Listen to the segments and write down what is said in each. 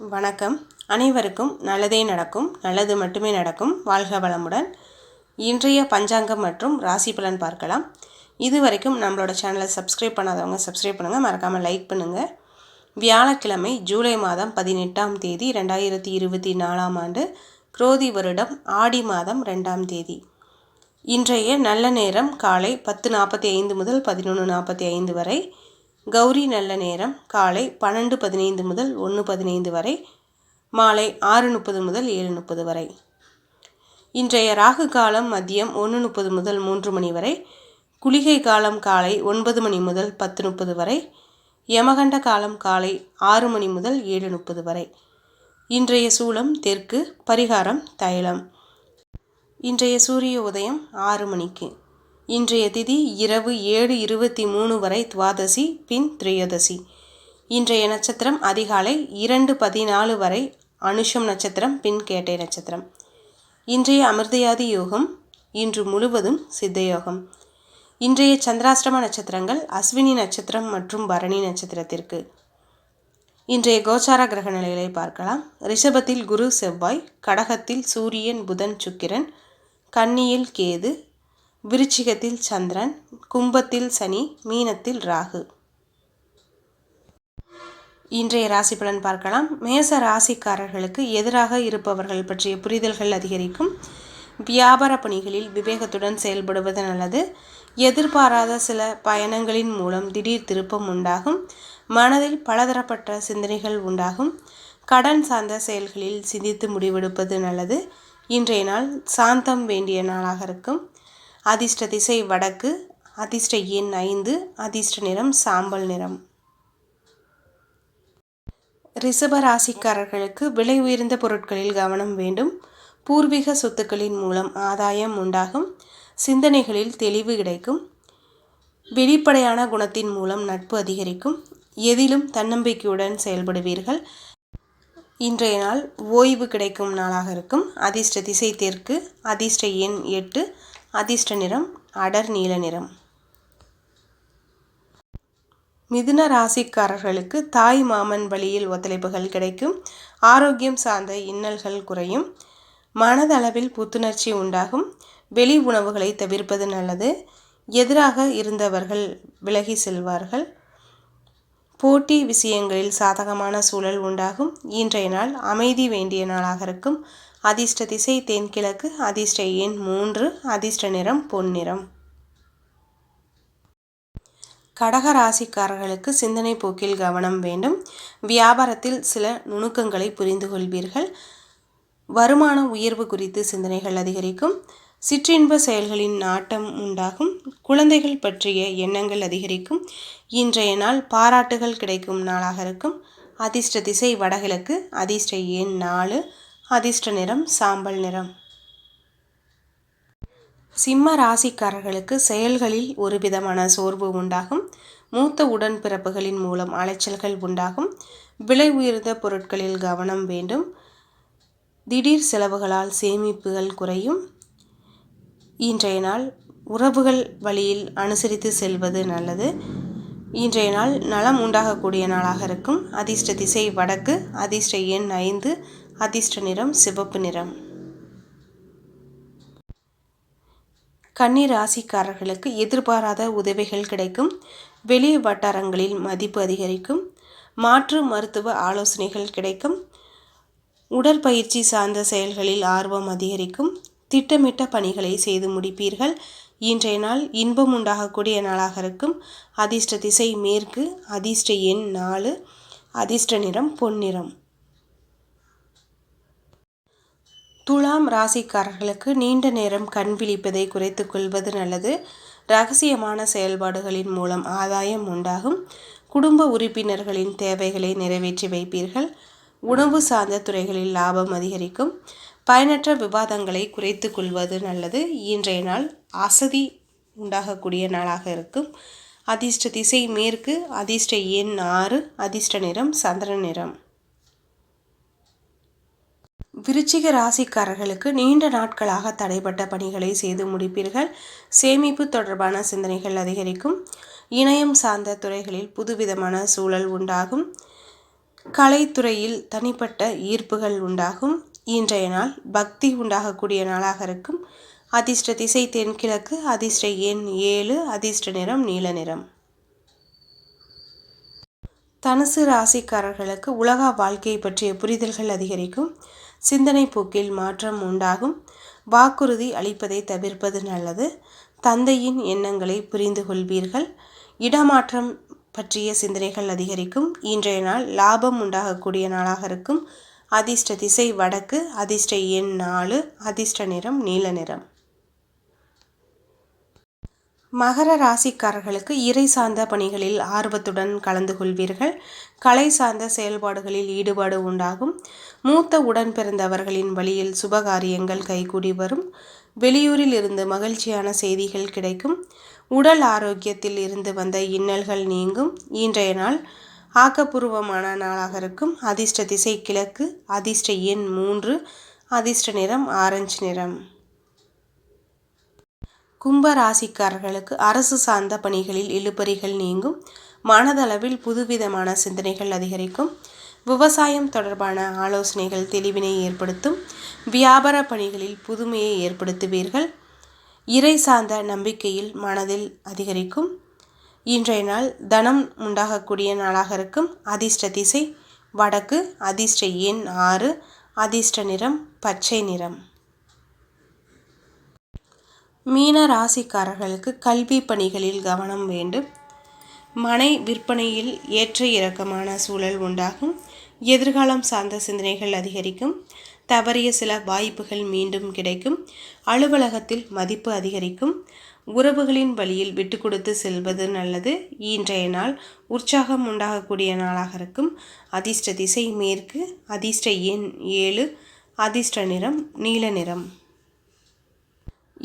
வணக்கம். அனைவருக்கும் நல்லதே நடக்கும் நல்லது மட்டுமே நடக்கும். வாழ்க வளமுடன். இன்றைய பஞ்சாங்கம் மற்றும் ராசி பலன் பார்க்கலாம். இது வரைக்கும் நம்மளோட சேனலை சப்ஸ்கிரைப் பண்ணாதவங்க சப்ஸ்கிரைப் பண்ணுங்கள் மறக்காமல் லைக் பண்ணுங்கள் வியாழக்கிழமை ஜூலை மாதம் பதினெட்டாம் தேதி ரெண்டாயிரத்தி இருபத்தி நாலாம் ஆண்டு குரோதி வருடம் ஆடி மாதம் ரெண்டாம் தேதி. இன்றைய நல்ல நேரம் காலை பத்து நாற்பத்தி ஐந்து முதல் பதினொன்று நாற்பத்தி ஐந்து வரை. கௌரி நல்ல நேரம். காலை பன்னெண்டு பதினைந்து முதல் ஒன்று பதினைந்து வரை. மாலை ஆறு முப்பது முதல் ஏழு முப்பது வரை. இன்றைய ராகு காலம் மதியம் ஒன்று முப்பது முதல் மூன்று மணி வரை. குளிகை காலம் காலை ஒன்பது மணி முதல் பத்து முப்பது வரை. யமகண்ட காலம் காலை ஆறு மணி முதல் ஏழு முப்பது வரை. இன்றைய சூளம் தெற்கு பரிகாரம் தைலம். இன்றைய சூரிய உதயம் ஆறு மணிக்கு. இன்றைய திதி இரவு ஏழு இருபத்தி மூணு வரை துவாதசி பின் திரையோதசி. இன்றைய நட்சத்திரம் அதிகாலை இரண்டு பதினாலு வரை அனுஷம் நட்சத்திரம் பின் கேட்டை நட்சத்திரம். இன்றைய அமிர்தயாதி யோகம் இன்று முழுவதும் சித்தயோகம். இன்றைய சந்திராஷ்டம நட்சத்திரங்கள் அஸ்வினி நட்சத்திரம் மற்றும் பரணி நட்சத்திரத்திற்கு. இன்றைய கோச்சார கிரக நிலைகளை பார்க்கலாம். ரிஷபத்தில் குரு செவ்வாய் கடகத்தில் சூரியன் புதன் சுக்கிரன் கன்னியில் கேது விருச்சிகத்தில் சந்திரன் கும்பத்தில் சனி மீனத்தில் ராகு. இன்றைய ராசி பலன் பார்க்கலாம். மேச ராசிக்காரர்களுக்கு எதிராக இருப்பவர்கள் பற்றிய புரிதல்கள் அதிகரிக்கும். வியாபார பணிகளில் விவேகத்துடன் செயல்படுவது நல்லது. எதிர்பாராத சில பயணங்களின் மூலம் திடீர் திருப்பம் உண்டாகும். மனதில் பலதரப்பட்ட சிந்தனைகள் உண்டாகும். கடன் சார்ந்த செயல்களில் சிந்தித்து முடிவெடுப்பது நல்லது. இன்றைய நாள் சாந்தம் வேண்டிய நாளாக இருக்கும். அதிர்ஷ்ட திசை வடக்கு அதிர்ஷ்ட எண் ஐந்து அதிர்ஷ்ட நிறம் சாம்பல் நிறம். ரிஷப ராசிக்காரர்களுக்கு விலை உயர்ந்த பொருட்களில் கவனம் வேண்டும். பூர்வீக சொத்துக்களின் மூலம் ஆதாயம் உண்டாகும். சிந்தனைகளில் தெளிவு கிடைக்கும். வெளிப்படையான குணத்தின் மூலம் நட்பு அதிகரிக்கும். எதிலும் தன்னம்பிக்கையுடன் செயல்படுவீர்கள். இன்றைய நாள் ஓய்வு கிடைக்கும் நாளாக இருக்கும். அதிர்ஷ்ட திசை தெற்கு அதிர்ஷ்ட எண் எட்டு அதிர்ஷ்ட நிறம் அடர் நீல நிறம். மிதுன ராசிக்காரர்களுக்கு தாய் மாமன் வழியில் ஒத்துழைப்புகள் கிடைக்கும். ஆரோக்கியம் சார்ந்த இன்னல்கள் குறையும். மனதளவில் புத்துணர்ச்சி உண்டாகும். வெளி உணவுகளை தவிர்ப்பது நல்லது. எதிராக இருந்தவர்கள் விலகி செல்வார்கள். போட்டி விஷயங்களில் சாதகமான சூழல் உண்டாகும். இன்றைய நாள் அமைதி வேண்டிய நாளாக இருக்கும். அதிர்ஷ்ட திசை தென்கிழக்கு அதிர்ஷ்ட எண் மூன்று அதிர்ஷ்ட நிறம் பொன்னிறம். கடக ராசிக்காரர்களுக்கு சிந்தனை போக்கில் கவனம் வேண்டும். வியாபாரத்தில் சில நுணுக்கங்களை புரிந்து கொள்வீர்கள் வருமான உயர்வு குறித்து சிந்தனைகள் அதிகரிக்கும். சிற்றின்ப செயல்களின் நாட்டம் உண்டாகும். குழந்தைகள் பற்றிய எண்ணங்கள் அதிகரிக்கும். இன்றைய நாள் பாராட்டுகள் கிடைக்கும் நாளாக இருக்கும். அதிர்ஷ்ட திசை வடகிழக்கு அதிர்ஷ்ட எண் நாலு அதிர்ஷ்ட நிறம் சாம்பல் நிறம். சிம்ம ராசிக்காரர்களுக்கு செயல்களில் ஒரு விதமான சோர்வு உண்டாகும். மூத்த உடன்பிறப்புகளின் மூலம் அலைச்சல்கள் உண்டாகும். விலை உயர்ந்த பொருட்களில் கவனம் வேண்டும். திடீர் செலவுகளால் சேமிப்புகள் குறையும். இன்றைய நாள் உறவுகள் வழியில் அனுசரித்து செல்வது நல்லது. இன்றைய நாள் நலம் உண்டாகக்கூடிய நாளாக இருக்கும். அதிர்ஷ்ட திசை வடக்கு அதிர்ஷ்ட எண் ஐந்து அதிர்ஷ்ட நிறம் சிவப்பு நிறம். கன்னி ராசிக்காரர்களுக்கு எதிர்பாராத உதவிகள் கிடைக்கும். வெளி வட்டாரங்களில் மதிப்பு அதிகரிக்கும். மாற்று மருத்துவ ஆலோசனைகள் கிடைக்கும். உடற்பயிற்சி சார்ந்த செயல்களில் ஆர்வம் அதிகரிக்கும். திட்டமிட்ட பணிகளை செய்து முடிப்பீர்கள். இன்றைய நாள் இன்பம் உண்டாகக்கூடிய நாளாக இருக்கும். அதிர்ஷ்ட திசை மேற்கு அதிர்ஷ்ட எண் நாலு அதிர்ஷ்ட நிறம் பொன்னிறம். துலாம் ராசிக்காரர்களுக்கு நீண்ட நேரம் கண் விழிப்பதை குறைத்து கொள்வது நல்லது. ரகசியமான செயல்பாடுகளின் மூலம் ஆதாயம் உண்டாகும். குடும்ப உறுப்பினர்களின் தேவைகளை நிறைவேற்றி வைப்பீர்கள். உணவு சார்ந்த துறைகளில் லாபம் அதிகரிக்கும். பயனற்ற விவாதங்களை குறைத்து கொள்வது நல்லது. இன்றைய நாள் அசதி உண்டாகக்கூடிய நாளாக இருக்கும். அதிர்ஷ்ட திசை மேற்கு அதிர்ஷ்ட எண் ஆறு அதிர்ஷ்ட நிறம் சந்திர நிறம். விருச்சிக ராசிக்காரர்களுக்கு நீண்ட நாட்களாக தடைப்பட்ட பணிகளை செய்து முடிப்பீர்கள். சேமிப்பு தொடர்பான சிந்தனைகள் அதிகரிக்கும். இணையம் சார்ந்த துறைகளில் புதுவிதமான சூழல் உண்டாகும். கலைத்துறையில் தனிப்பட்ட ஈர்ப்புகள் உண்டாகும். இன்றைய நாள் பக்தி உண்டாகக்கூடிய நாளாக இருக்கும். அதிர்ஷ்ட திசை தென்கிழக்கு அதிர்ஷ்ட எண் ஏழு அதிர்ஷ்ட நிறம் நீல நிறம். தனுசு ராசிக்காரர்களுக்கு உலக வாழ்க்கை பற்றிய புரிதல்கள் அதிகரிக்கும். சிந்தனை போக்கில் மாற்றம் உண்டாகும். வாக்குறுதி அளிப்பதை தவிர்ப்பது நல்லது. தந்தையின் எண்ணங்களை புரிந்து கொள்வீர்கள். இடமாற்றம் பற்றிய சிந்தனைகள் அதிகரிக்கும். இன்றைய நாள் லாபம் உண்டாகக்கூடிய நாளாக இருக்கும். அதிர்ஷ்ட திசை வடக்கு அதிர்ஷ்ட எண் நாலு அதிர்ஷ்ட நிறம் நீல நிறம். மகர ராசிக்காரர்களுக்கு இறை சார்ந்த பணிகளில் ஆர்வத்துடன் கலந்து கொள்வீர்கள். கலை சார்ந்த செயல்பாடுகளில் ஈடுபாடு உண்டாகும். மூத்த உடன் பிறந்தவர்களின் வழியில் சுபகாரியங்கள் கைகூடி வரும். வெளியூரில் இருந்து மகிழ்ச்சியான செய்திகள் கிடைக்கும். உடல் ஆரோக்கியத்தில் இருந்து வந்த இன்னல்கள் நீங்கும். இன்றைய நாள் ஆக்கப்பூர்வமான நாளாக இருக்கும். அதிர்ஷ்ட திசை கிழக்கு அதிர்ஷ்ட எண் மூன்று அதிர்ஷ்ட நிறம் ஆரஞ்சு நிறம். கும்ப ராசிக்காரர்களுக்கு அரசு சார்ந்த பணிகளில் இழுபறிகள் நீங்கும். மனதளவில் புதுவிதமான சிந்தனைகள் அதிகரிக்கும். விவசாயம் தொடர்பான ஆலோசனைகள் தெளிவினை ஏற்படுத்தும். வியாபார பணிகளில் புதுமையை ஏற்படுத்துவீர்கள். இறை சார்ந்த நம்பிக்கையில் மனதில் அதிகரிக்கும். இன்றைய நாள் தனம் உண்டாகக்கூடிய நாளாக இருக்கும். அதிர்ஷ்ட திசை வடக்கு அதிர்ஷ்ட எண் ஆறு அதிர்ஷ்ட நிறம் பச்சை நிறம். மீன ராசிக்காரர்களுக்கு கல்வி பணிகளில் கவனம் வேண்டும். மனை விற்பனையில் ஏற்ற இறக்கமான சூழல் உண்டாகும். எதிர்காலம் சார்ந்த சிந்தனைகள் அதிகரிக்கும். தவறிய சில வாய்ப்புகள் மீண்டும் கிடைக்கும். அலுவலகத்தில் மதிப்பு அதிகரிக்கும். உறவுகளின் வழியில் விட்டு கொடுத்து செல்வது நல்லது. இன்றைய நாள் உற்சாகம் உண்டாகக்கூடிய நாளாக இருக்கும். அதிர்ஷ்ட திசை மேற்கு அதிர்ஷ்ட எண் ஏழு அதிர்ஷ்ட நிறம் நீல நிறம்.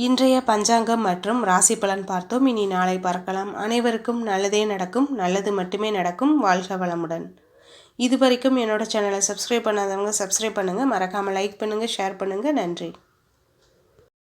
இன்றைய பஞ்சாங்கம் மற்றும் ராசி பலன் பார்த்தோம். இனி நாளை பார்க்கலாம். அனைவருக்கும் நல்லதே நடக்கும். நல்லது மட்டுமே நடக்கும். வாழ்க வளமுடன். இது வரைக்கும் என்னோட சேனலை சப்ஸ்கிரைப் பண்ணாதவங்க சப்ஸ்கிரைப் பண்ணுங்கள் மறக்காமல் லைக் பண்ணுங்கள் ஷேர் பண்ணுங்கள் நன்றி.